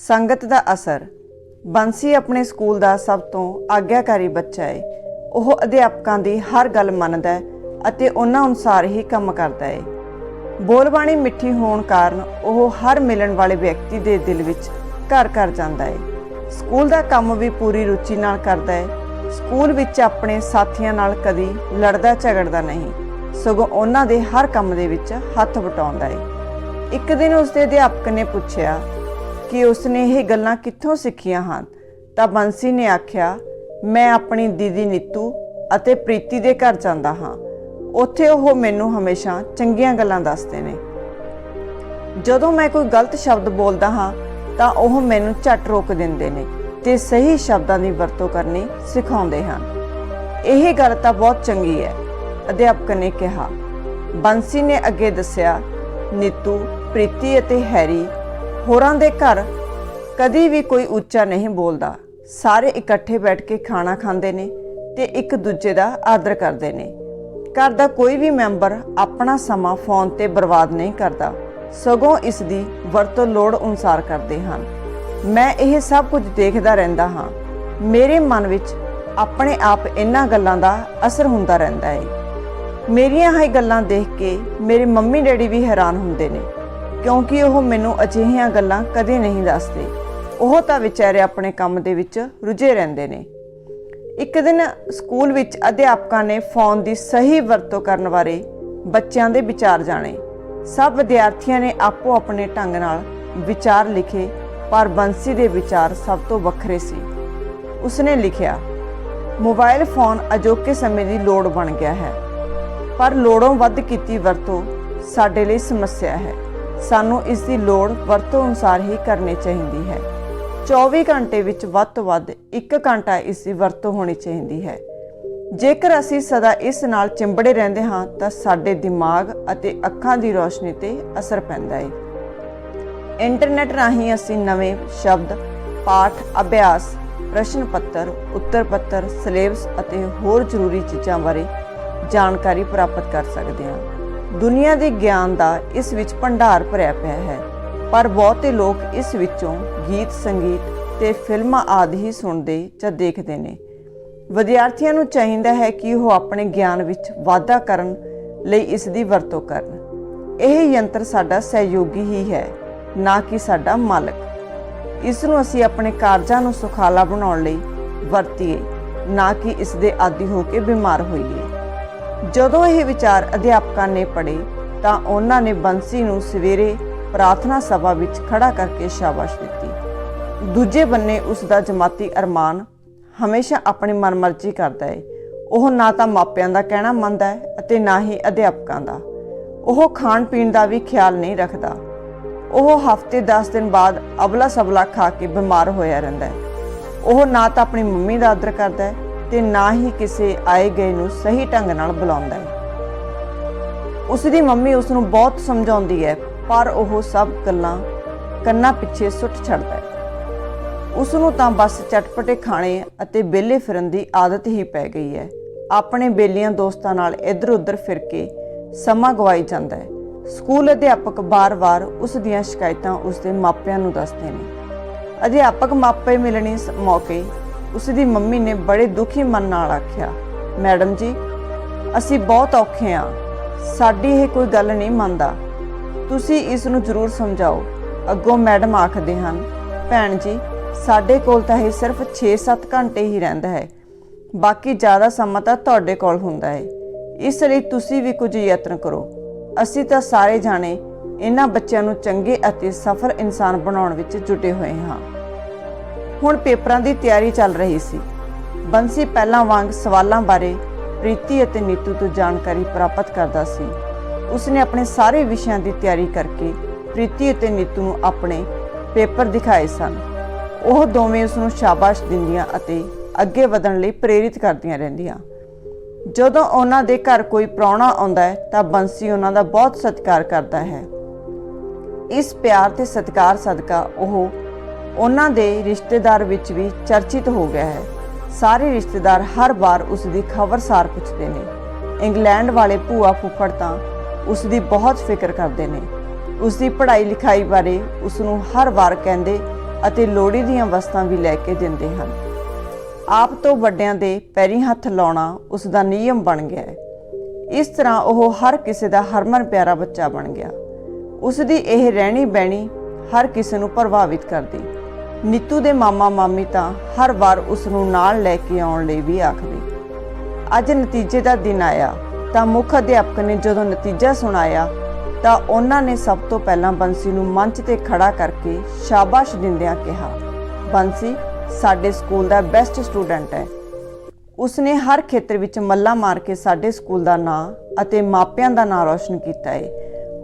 ਸੰਗਤ ਦਾ ਅਸਰ। ਬੰਸੀ ਆਪਣੇ ਸਕੂਲ ਦਾ ਸਭ ਤੋਂ ਆਗਿਆਕਾਰੀ ਬੱਚਾ ਹੈ ਉਹ ਅਧਿਆਪਕਾਂ ਦੀ ਹਰ ਗੱਲ ਮੰਨਦਾ ਹੈ ਅਤੇ ਉਹਨਾਂ ਅਨੁਸਾਰ ਹੀ ਕੰਮ ਕਰਦਾ ਹੈ ਬੋਲਬਾਣੀ ਮਿੱਠੀ ਹੋਣ ਕਾਰਨ ਉਹ ਹਰ ਮਿਲਣ ਵਾਲੇ ਵਿਅਕਤੀ ਦੇ ਦਿਲ ਵਿੱਚ ਘਰ ਘਰ ਜਾਂਦਾ ਹੈ ਸਕੂਲ ਦਾ ਕੰਮ ਵੀ ਪੂਰੀ ਰੁਚੀ ਨਾਲ ਕਰਦਾ ਹੈ ਸਕੂਲ ਵਿੱਚ ਆਪਣੇ ਸਾਥੀਆਂ ਨਾਲ ਕਦੀ ਲੜਦਾ ਝਗੜਦਾ ਨਹੀਂ। ਸਗੋਂ ਉਹਨਾਂ ਦੇ ਹਰ ਕੰਮ ਦੇ ਵਿੱਚ ਹੱਥ ਵਟਾਉਂਦਾ ਹੈ ਇੱਕ ਦਿਨ ਉਸਦੇ ਅਧਿਆਪਕ ਨੇ ਪੁੱਛਿਆ ਕਿ ਉਸਨੇ ਇਹ ਗੱਲਾਂ ਕਿੱਥੋਂ ਸਿੱਖੀਆਂ ਹਨ? ਤਾਂ ਬੰਸੀ ਨੇ ਆਖਿਆ, ਮੈਂ ਆਪਣੀ ਦੀਦੀ ਨੀਤੂ ਅਤੇ ਪ੍ਰੀਤੀ ਦੇ ਘਰ ਜਾਂਦਾ ਹਾਂ। ਉੱਥੇ ਉਹ ਮੈਨੂੰ ਹਮੇਸ਼ਾ ਚੰਗੀਆਂ ਗੱਲਾਂ ਦੱਸਦੇ ਨੇ। ਜਦੋਂ ਮੈਂ ਕੋਈ ਗਲਤ ਸ਼ਬਦ ਬੋਲਦਾ ਹਾਂ, ਤਾਂ ਉਹ ਮੈਨੂੰ ਝਟ ਰੋਕ ਦਿੰਦੇ ਨੇ ਤੇ ਸਹੀ ਸ਼ਬਦਾਂ ਦੀ ਵਰਤੋਂ ਕਰਨੀ ਸਿਖਾਉਂਦੇ ਹਨ। ਇਹ ਗੱਲ ਤਾਂ ਬਹੁਤ ਚੰਗੀ ਹੈ, ਅਧਿਆਪਕ ਨੇ ਕਿਹਾ। ਬੰਸੀ ਨੇ ਅੱਗੇ ਦੱਸਿਆ, ਨੀਤੂ, ਪ੍ਰੀਤੀ ਅਤੇ ਹੈਰੀ ਹੋਰਾਂ ਦੇ ਘਰ ਕਦੀ ਵੀ ਕੋਈ ਉੱਚਾ ਨਹੀਂ ਬੋਲਦਾ। ਸਾਰੇ ਇਕੱਠੇ ਬੈਠ ਕੇ ਖਾਣਾ ਖਾਂਦੇ ਨੇ ਤੇ ਇੱਕ ਦੂਜੇ ਦਾ ਆਦਰ ਕਰਦੇ ਨੇ। ਘਰ ਦਾ ਕੋਈ ਵੀ ਮੈਂਬਰ ਆਪਣਾ ਸਮਾਂ ਫੋਨ ਤੇ ਬਰਬਾਦ ਨਹੀਂ ਕਰਦਾ। ਸਗੋਂ ਇਸ ਦੀ ਵਰਤੋਂ ਲੋੜ ਅਨੁਸਾਰ ਕਰਦੇ ਹਨ। ਮੈਂ ਇਹ ਸਭ ਕੁਝ ਦੇਖਦਾ ਰਹਿੰਦਾ ਹਾਂ। ਮੇਰੇ ਮਨ ਵਿੱਚ ਆਪਣੇ ਆਪ ਇਹਨਾਂ ਗੱਲਾਂ ਦਾ ਅਸਰ ਹੁੰਦਾ ਰਹਿੰਦਾ ਹੈ ਮੇਰੀਆਂ ਇਹ ਗੱਲਾਂ ਦੇਖ ਕੇ ਮੇਰੇ ਮੰਮੀ ਡੈਡੀ ਵੀ ਹੈਰਾਨ ਹੁੰਦੇ ਨੇ। ਕਿਉਂਕਿ ਉਹ ਮੈਨੂੰ ਅਜਿਹੀਆਂ ਗੱਲਾਂ ਕਦੇ ਨਹੀਂ ਦੱਸਦੇ। ਉਹ ਤਾਂ ਵਿਚਾਰੇ ਆਪਣੇ ਕੰਮ ਦੇ ਵਿੱਚ ਰੁੱਝੇ ਰਹਿੰਦੇ ਨੇ। ਇੱਕ ਦਿਨ ਸਕੂਲ ਵਿੱਚ ਅਧਿਆਪਕਾਂ ਨੇ ਫੋਨ ਦੀ ਸਹੀ ਵਰਤੋਂ ਕਰਨ ਬਾਰੇ ਬੱਚਿਆਂ ਦੇ ਵਿਚਾਰ ਜਾਣੇ। ਸਭ ਵਿਦਿਆਰਥੀਆਂ ਨੇ ਆਪੋ ਆਪਣੇ ਢੰਗ ਨਾਲ ਵਿਚਾਰ ਲਿਖੇ, ਪਰ ਬੰਸੀ ਦੇ ਵਿਚਾਰ ਸਭ ਤੋਂ ਵੱਖਰੇ ਸੀ। ਉਸਨੇ ਲਿਖਿਆ ਮੋਬਾਈਲ ਫੋਨ ਅਜੋਕੇ ਸਮੇਂ ਦੀ ਲੋੜ ਬਣ ਗਿਆ ਹੈ, ਪਰ ਲੋੜੋਂ ਵੱਧ ਕੀਤੀ ਵਰਤੋਂ ਸਾਡੇ ਲਈ ਸਮੱਸਿਆ ਹੈ। ਸਾਨੂੰ ਇਸ ਦੀ ਲੋੜ ਵਰਤੋਂ ਅਨੁਸਾਰ ਹੀ ਕਰਨੀ ਚਾਹੀਦੀ ਹੈ। 24 ਘੰਟੇ ਵਿੱਚ ਵੱਧ ਤੋਂ ਵੱਧ 1 ਘੰਟਾ ਇਸ ਦੀ ਵਰਤੋਂ ਹੋਣੀ ਚਾਹੀਦੀ ਹੈ। ਜੇਕਰ ਅਸੀਂ ਸਦਾ ਇਸ ਨਾਲ ਚਿੰਬੜੇ ਰਹਿੰਦੇ ਹਾਂ, ਤਾਂ ਸਾਡੇ ਦਿਮਾਗ ਅਤੇ ਅੱਖਾਂ ਦੀ ਰੋਸ਼ਨੀ ਤੇ ਅਸਰ ਪੈਂਦਾ ਹੈ ਇੰਟਰਨੈਟ ਰਾਹੀਂ ਅਸੀਂ ਨਵੇਂ ਸ਼ਬਦ, ਪਾਠ, ਅਭਿਆਸ, ਪ੍ਰਸ਼ਨ ਪੱਤਰ, ਉੱਤਰ ਪੱਤਰ, ਸਿਲੇਬਸ ਅਤੇ ਹੋਰ ਜ਼ਰੂਰੀ ਚੀਜ਼ਾਂ ਬਾਰੇ ਜਾਣਕਾਰੀ ਪ੍ਰਾਪਤ ਕਰ ਸਕਦੇ ਹਾਂ। ਦੁਨੀਆ ਦੇ ਗਿਆਨ ਦਾ ਇਸ ਵਿੱਚ ਭੰਡਾਰ ਭਰਿਆ ਪਿਆ ਹੈ। ਪਰ ਬਹੁਤੇ ਲੋਕ ਇਸ ਵਿੱਚੋਂ ਗੀਤ, ਸੰਗੀਤ ਤੇ ਫਿਲਮਾਂ ਆਦਿ ਹੀ ਸੁਣਦੇ ਜਾਂ ਦੇਖਦੇ ਨੇ। ਵਿਦਿਆਰਥੀਆਂ ਨੂੰ ਚਾਹੀਦਾ ਹੈ ਕਿ ਉਹ ਆਪਣੇ ਗਿਆਨ ਵਿੱਚ ਵਾਧਾ ਕਰਨ ਲਈ ਇਸ ਦੀ ਵਰਤੋਂ ਕਰਨ। ਇਹ ਯੰਤਰ ਸਾਡਾ ਸਹਿਯੋਗੀ ਹੀ ਹੈ, ਨਾ ਕਿ ਸਾਡਾ ਮਾਲਕ। ਇਸ ਨੂੰ ਅਸੀਂ ਆਪਣੇ ਕਾਰਜਾਂ ਨੂੰ ਸੁਖਾਲਾ ਬਣਾਉਣ ਲਈ ਵਰਤੀਏ, ਨਾ ਕਿ ਇਸ ਦੇ ਆਦੀ ਹੋ ਕੇ ਬਿਮਾਰ ਹੋਈਏ। ਜਦੋਂ ਇਹ ਵਿਚਾਰ ਅਧਿਆਪਕਾਂ ਨੇ ਪੜ੍ਹੇ, ਤਾਂ ਉਹਨਾਂ ਨੇ ਬੰਸੀ ਨੂੰ ਸਵੇਰੇ ਪ੍ਰਾਰਥਨਾ ਸਭਾ ਵਿੱਚ ਖੜਾ ਕਰਕੇ ਸ਼ਾਬਾਸ਼ ਦਿੱਤੀ। ਦੂਜੇ ਬੰਨੇ ਉਸ ਦਾ ਜਮਾਤੀ ਅਰਮਾਨ ਹਮੇਸ਼ਾ ਆਪਣੀ ਮਨਮਰਜ਼ੀ ਕਰਦਾ ਹੈ ਉਹ ਨਾ ਤਾਂ ਮਾਪਿਆਂ ਦਾ ਕਹਿਣਾ ਮੰਨਦਾ ਹੈ ਅਤੇ ਨਾ ਹੀ ਅਧਿਆਪਕਾਂ ਦਾ। ਉਹ ਖਾਣ ਪੀਣ ਦਾ ਵੀ ਖਿਆਲ ਨਹੀਂ ਰੱਖਦਾ। ਉਹ ਹਫ਼ਤੇ 10 ਦਿਨ ਬਾਅਦ ਅਬਲਾ ਸਬਲਾ ਖਾ ਕੇ ਬਿਮਾਰ ਹੋਇਆ ਰਹਿੰਦਾ ਹੈ ਉਹ ਨਾ ਤਾਂ ਆਪਣੀ ਮੰਮੀ ਦਾ ਆਦਰ ਕਰਦਾ ਹੈ ਤੇ ਨਾ ਹੀ ਕਿਸੇ ਆਏ ਗਏ ਨੂੰ ਸਹੀ ਢੰਗ ਨਾਲ ਬੁਲਾਉਂਦਾ ਹੈ। ਉਸ ਦੀ ਮੰਮੀ ਉਸ ਨੂੰ ਬਹੁਤ ਸਮਝਾਉਂਦੀ ਹੈ, ਪਰ ਉਹ ਸਭ ਗੱਲਾਂ ਕੰਨਾਂ ਪਿੱਛੇ ਸੁੱਟ ਛੱਡਦਾ ਹੈ। ਉਸ ਨੂੰ ਤਾਂ ਬਸ ਚਟਪਟੇ ਖਾਣੇ ਅਤੇ ਬੇਲੇ ਫਿਰਨ ਦੀ ਆਦਤ ਹੀ ਪੈ ਗਈ ਹੈ। ਆਪਣੇ ਬੇਲੀਆਂ ਦੋਸਤਾਂ ਨਾਲ ਇੱਧਰ-ਉੱਧਰ ਫਿਰ ਕੇ ਸਮਾਂ ਗਵਾਈ ਜਾਂਦਾ ਹੈ। ਸਕੂਲ ਅਧਿਆਪਕ ਬਾਰ-ਬਾਰ ਉਸ ਦੀਆਂ ਸ਼ਿਕਾਇਤਾਂ ਉਸ ਦੇ ਮਾਪਿਆਂ ਨੂੰ ਦੱਸਦੇ ਨੇ। ਅਧਿਆਪਕ ਮਾਪੇ ਮਿਲਣੀ ਮੌਕੇ ਉਸ ਦੀ ਮੰਮੀ ਨੇ ਬੜੇ ਦੁਖੀ ਮਨ ਨਾਲ ਆਖਿਆ, ਮੈਡਮ ਜੀ, ਅਸੀਂ ਬਹੁਤ ਔਖੇ ਹਾਂ ਸਾਡੀ ਇਹ ਕੋਈ ਗੱਲ ਨਹੀਂ ਮੰਨਦਾ। ਤੁਸੀਂ ਇਸ ਨੂੰ ਜ਼ਰੂਰ ਸਮਝਾਓ। ਅੱਗੋਂ ਮੈਡਮ ਆਖਦੇ ਹਨ, ਭੈਣ ਜੀ, ਸਾਡੇ ਕੋਲ ਤਾਂ ਇਹ ਸਿਰਫ 6-7 ਘੰਟੇ ਹੀ ਰਹਿੰਦਾ ਹੈ। ਬਾਕੀ ਜ਼ਿਆਦਾ ਸਮਾਂ ਤਾਂ ਤੁਹਾਡੇ ਕੋਲ ਹੁੰਦਾ ਹੈ। ਇਸ ਲਈ ਤੁਸੀਂ ਵੀ ਕੁਝ ਯਤਨ ਕਰੋ। ਅਸੀਂ ਤਾਂ ਸਾਰੇ ਜਾਣੇ ਇਹਨਾਂ ਬੱਚਿਆਂ ਨੂੰ ਚੰਗੇ ਅਤੇ ਸਫਲ ਇਨਸਾਨ ਬਣਾਉਣ ਵਿੱਚ ਜੁਟੇ ਹੋਏ ਹਾਂ। ਹੁਣ ਪੇਪਰਾਂ ਦੀ ਤਿਆਰੀ ਚੱਲ ਰਹੀ ਸੀ। ਬੰਸੀ ਪਹਿਲਾਂ ਵਾਂਗ ਸਵਾਲਾਂ ਬਾਰੇ ਪ੍ਰੀਤੀ ਅਤੇ ਨੀਤੂ ਤੋਂ ਜਾਣਕਾਰੀ ਪ੍ਰਾਪਤ ਕਰਦਾ ਸੀ। ਉਸਨੇ ਆਪਣੇ ਸਾਰੇ ਵਿਸ਼ਿਆਂ ਦੀ ਤਿਆਰੀ ਕਰਕੇ ਪ੍ਰੀਤੀ ਅਤੇ ਨੀਤੂ ਨੂੰ ਆਪਣੇ ਪੇਪਰ ਦਿਖਾਏ ਸਨ। ਉਹ ਦੋਵੇਂ ਉਸ ਨੂੰ ਸ਼ਾਬਾਸ਼ ਦਿੰਦੀਆਂ ਅਤੇ ਅੱਗੇ ਵਧਣ ਲਈ ਪ੍ਰੇਰਿਤ ਕਰਦੀਆਂ ਰਹਿੰਦੀਆਂ। ਜਦੋਂ ਉਹਨਾਂ ਦੇ ਘਰ ਕੋਈ ਪ੍ਰਾਹੁਣਾ ਆਉਂਦਾ ਹੈ ਤਾਂ ਬੰਸੀ ਉਹਨਾਂ ਦਾ ਬਹੁਤ ਸਤਿਕਾਰ ਕਰਦਾ ਹੈ। ਇਸ ਪਿਆਰ ਤੇ ਸਤਿਕਾਰ ਸਦਕਾ ਉਹ ਉਹਨਾਂ ਦੇ ਰਿਸ਼ਤੇਦਾਰ ਵਿੱਚ ਵੀ ਚਰਚਿਤ ਹੋ ਗਿਆ ਹੈ। ਸਾਰੇ ਰਿਸ਼ਤੇਦਾਰ ਹਰ ਵਾਰ ਉਸ ਦੀ ਖਬਰਸਾਰ ਪੁੱਛਦੇ ਨੇ। ਇੰਗਲੈਂਡ ਵਾਲੇ ਭੂਆ ਫੁੱਫੜ ਤਾਂ ਉਸ ਦੀ ਬਹੁਤ ਫਿਕਰ ਕਰਦੇ ਨੇ। ਉਸ ਦੀ ਪੜ੍ਹਾਈ ਲਿਖਾਈ ਬਾਰੇ ਉਸ ਨੂੰ ਹਰ ਵਾਰ ਕਹਿੰਦੇ ਅਤੇ ਲੋੜੀ ਦੀਆਂ ਵਸਤਾਂ ਵੀ ਲੈ ਕੇ ਦਿੰਦੇ ਹਨ। ਆਪ ਤੋਂ ਵੱਡਿਆਂ ਦੇ ਪੈਰੀ ਹੱਥ ਲਾਉਣਾ ਉਸ ਦਾ ਨਿਯਮ ਬਣ ਗਿਆ ਹੈ। ਇਸ ਤਰ੍ਹਾਂ ਉਹ ਹਰ ਕਿਸੇ ਦਾ ਹਰਮਨ ਪਿਆਰਾ ਬੱਚਾ ਬਣ ਗਿਆ। ਉਸ ਦੀ ਇਹ ਰਹਿਣੀ ਬਹਿਣੀ ਹਰ ਕਿਸੇ ਨੂੰ ਪ੍ਰਭਾਵਿਤ ਕਰਦੀ। ਨੀਤੂ ਦੇ ਮਾਮਾ ਮਾਮੀ ਤਾਂ ਹਰ ਵਾਰ ਉਸ ਨੂੰ ਨਾਲ ਲੈ ਕੇ ਆਉਣ ਲਈ ਵੀ ਆਖਦੇ। ਅੱਜ ਨਤੀਜੇ ਦਾ ਦਿਨ ਆਇਆ, ਤਾਂ ਮੁੱਖ ਅਧਿਆਪਕ ਨੇ ਜਦੋਂ ਨਤੀਜਾ ਸੁਣਾਇਆ, ਤਾਂ ਉਹਨਾਂ ਨੇ ਸਭ ਤੋਂ ਪਹਿਲਾਂ ਬੰਸੀ ਨੂੰ ਮੰਚ ਤੇ ਖੜਾ ਕਰਕੇ ਸ਼ਾਬਾਸ਼ ਦਿੰਦਿਆਂ ਕਿਹਾ, ਬੰਸੀ, ਸਾਡੇ ਸਕੂਲ ਦਾ ਬੈਸਟ ਸਟੂਡੈਂਟ ਹੈ। ਉਸਨੇ ਹਰ ਖੇਤਰ ਵਿੱਚ ਮੱਲਾ ਮਾਰ ਕੇ ਸਾਡੇ ਸਕੂਲ ਦਾ ਨਾਂ ਅਤੇ ਮਾਪਿਆਂ ਦਾ ਨਾਂ ਰੌਸ਼ਨ ਕੀਤਾ ਹੈ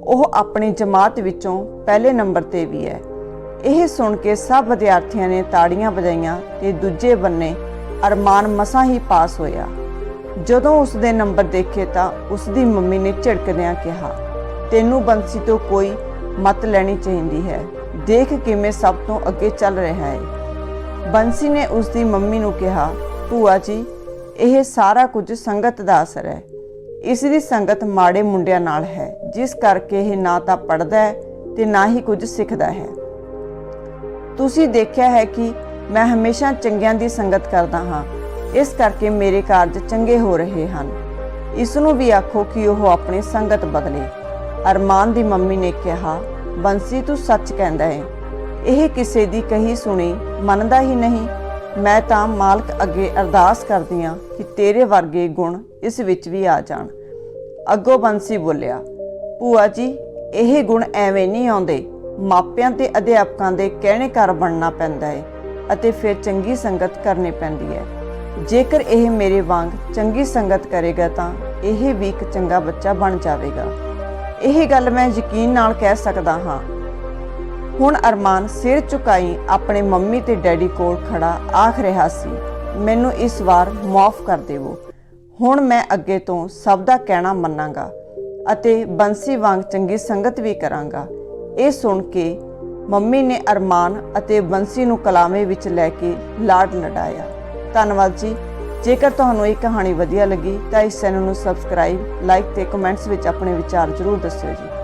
ਉਹ ਆਪਣੀ ਜਮਾਤ ਵਿੱਚੋਂ ਪਹਿਲੇ ਨੰਬਰ ਤੇ ਵੀ ਹੈ। ਇਹ ਸੁਣ ਕੇ ਸਭ ਵਿਦਿਆਰਥੀਆਂ ਨੇ ਤਾੜੀਆਂ ਵਜਾਈਆਂ ਤੇ ਦੂਜੇ ਬੰਨੇ ਅਰਮਾਨ ਮਸਾਂ ਹੀ ਪਾਸ ਹੋਇਆ। ਜਦੋਂ ਉਸ ਦੇ ਨੰਬਰ ਦੇਖੇ ਤਾਂ ਉਸ ਦੀ ਮੰਮੀ ਨੇ ਝਿੜਕਦਿਆਂ ਕਿਹਾ, ਤੈਨੂੰ ਬੰਸੀ ਤੋਂ ਕੋਈ ਮਤ ਲੈਣੀ ਚਾਹੀਦੀ ਹੈ। ਦੇਖ ਕਿਵੇਂ ਸਭ ਤੋਂ ਅੱਗੇ ਚੱਲ ਰਿਹਾ ਹੈ ਬੰਸੀ ਨੇ ਉਸ ਦੀ ਮੰਮੀ ਨੂੰ ਕਿਹਾ, ਭੂਆ ਜੀ, ਇਹ ਸਾਰਾ ਕੁਝ ਸੰਗਤ ਦਾ ਅਸਰ ਹੈ। ਇਸ ਦੀ ਸੰਗਤ ਮਾੜੇ ਮੁੰਡਿਆਂ ਨਾਲ ਹੈ। ਜਿਸ ਕਰਕੇ ਇਹ ਨਾ ਤਾਂ ਪੜਦਾ ਹੈ ਤੇ ਨਾ ਹੀ ਕੁਝ ਸਿੱਖਦਾ ਹੈ। ਤੁਸੀਂ ਦੇਖਿਆ ਹੈ ਕਿ ਮੈਂ ਹਮੇਸ਼ਾ ਚੰਗਿਆਂ ਦੀ ਸੰਗਤ ਕਰਦਾ ਹਾਂ। ਇਸ ਕਰਕੇ ਮੇਰੇ ਕਾਰਜ ਚੰਗੇ ਹੋ ਰਹੇ ਹਨ। ਇਸ ਨੂੰ ਵੀ ਆਖੋ ਕਿ ਉਹ ਆਪਣੀ ਸੰਗਤ ਬਦਲੇ। ਅਰਮਾਨ ਦੀ ਮੰਮੀ ਨੇ ਕਿਹਾ, ਬੰਸੀ, ਤੂੰ ਸੱਚ ਕਹਿੰਦਾ ਹੈ ਇਹ ਕਿਸੇ ਦੀ ਕਹੀ ਸੁਣੀ, ਮੰਨਦਾ ਹੀ ਨਹੀਂ। ਮੈਂ ਤਾਂ ਮਾਲਕ ਅੱਗੇ ਅਰਦਾਸ ਕਰਦੀ ਹਾਂ ਕਿ ਤੇਰੇ ਵਰਗੇ ਗੁਣ ਇਸ ਵਿੱਚ ਵੀ ਆ ਜਾਣ। ਅੱਗੋਂ ਬੰਸੀ ਬੋਲਿਆ, ਭੂਆ ਜੀ, ਇਹ ਗੁਣ ਐਵੇਂ ਨਹੀਂ ਆਉਂਦੇ। ਮਾਪਿਆਂ ਤੇ ਅਧਿਆਪਕਾਂ ਦੇ ਕਹਿਣੇ ਕਰ ਬਣਨਾ ਪੈਂਦਾ ਹੈ ਅਤੇ ਫਿਰ ਚੰਗੀ ਸੰਗਤ ਕਰਨੀ ਪੈਂਦੀ ਹੈ ਜੇਕਰ ਇਹ ਮੇਰੇ ਵਾਂਗ ਚੰਗੀ ਸੰਗਤ ਕਰੇਗਾ ਤਾਂ ਇਹ ਵੀ ਇੱਕ ਚੰਗਾ ਬੱਚਾ ਬਣ ਜਾਵੇਗਾ। ਇਹ ਗੱਲ ਮੈਂ ਯਕੀਨ ਨਾਲ ਕਹਿ ਸਕਦਾ ਹਾਂ। ਹੁਣ ਅਰਮਾਨ ਸਿਰ ਝੁਕਾਈ ਆਪਣੇ ਮੰਮੀ ਤੇ ਡੈਡੀ ਕੋਲ ਖੜਾ ਆਖ ਰਿਹਾ ਸੀ, ਮੈਨੂੰ ਇਸ ਵਾਰ ਮਾਫ ਕਰ ਦੇਵੋ। ਹੁਣ ਮੈਂ ਅੱਗੇ ਤੋਂ ਸਭ ਦਾ ਕਹਿਣਾ ਮੰਨਾਂਗਾ ਅਤੇ ਬੰਸੀ ਵਾਂਗ ਚੰਗੀ ਸੰਗਤ ਵੀ ਕਰਾਂਗਾ। ਇਹ ਸੁਣ ਕੇ ਮੰਮੀ ਨੇ ਅਰਮਾਨ ਅਤੇ ਬੰਸੀ ਨੂੰ ਕਲਾਮੇ ਵਿੱਚ ਲੈ ਕੇ ਲਾਡ ਲਡਾਇਆ ਧੰਨਵਾਦ ਜੀ। ਜੇਕਰ ਤੁਹਾਨੂੰ ਇਹ ਕਹਾਣੀ ਵਧੀਆ ਲੱਗੀ ਤਾਂ ਇਸ ਚੈਨਲ ਨੂੰ ਸਬਸਕ੍ਰਾਈਬ ਲਾਈਕ ਤੇ ਕਮੈਂਟਸ ਵਿੱਚ ਆਪਣੇ ਵਿਚਾਰ ਜ਼ਰੂਰ ਦੱਸਿਓ ਜੀ।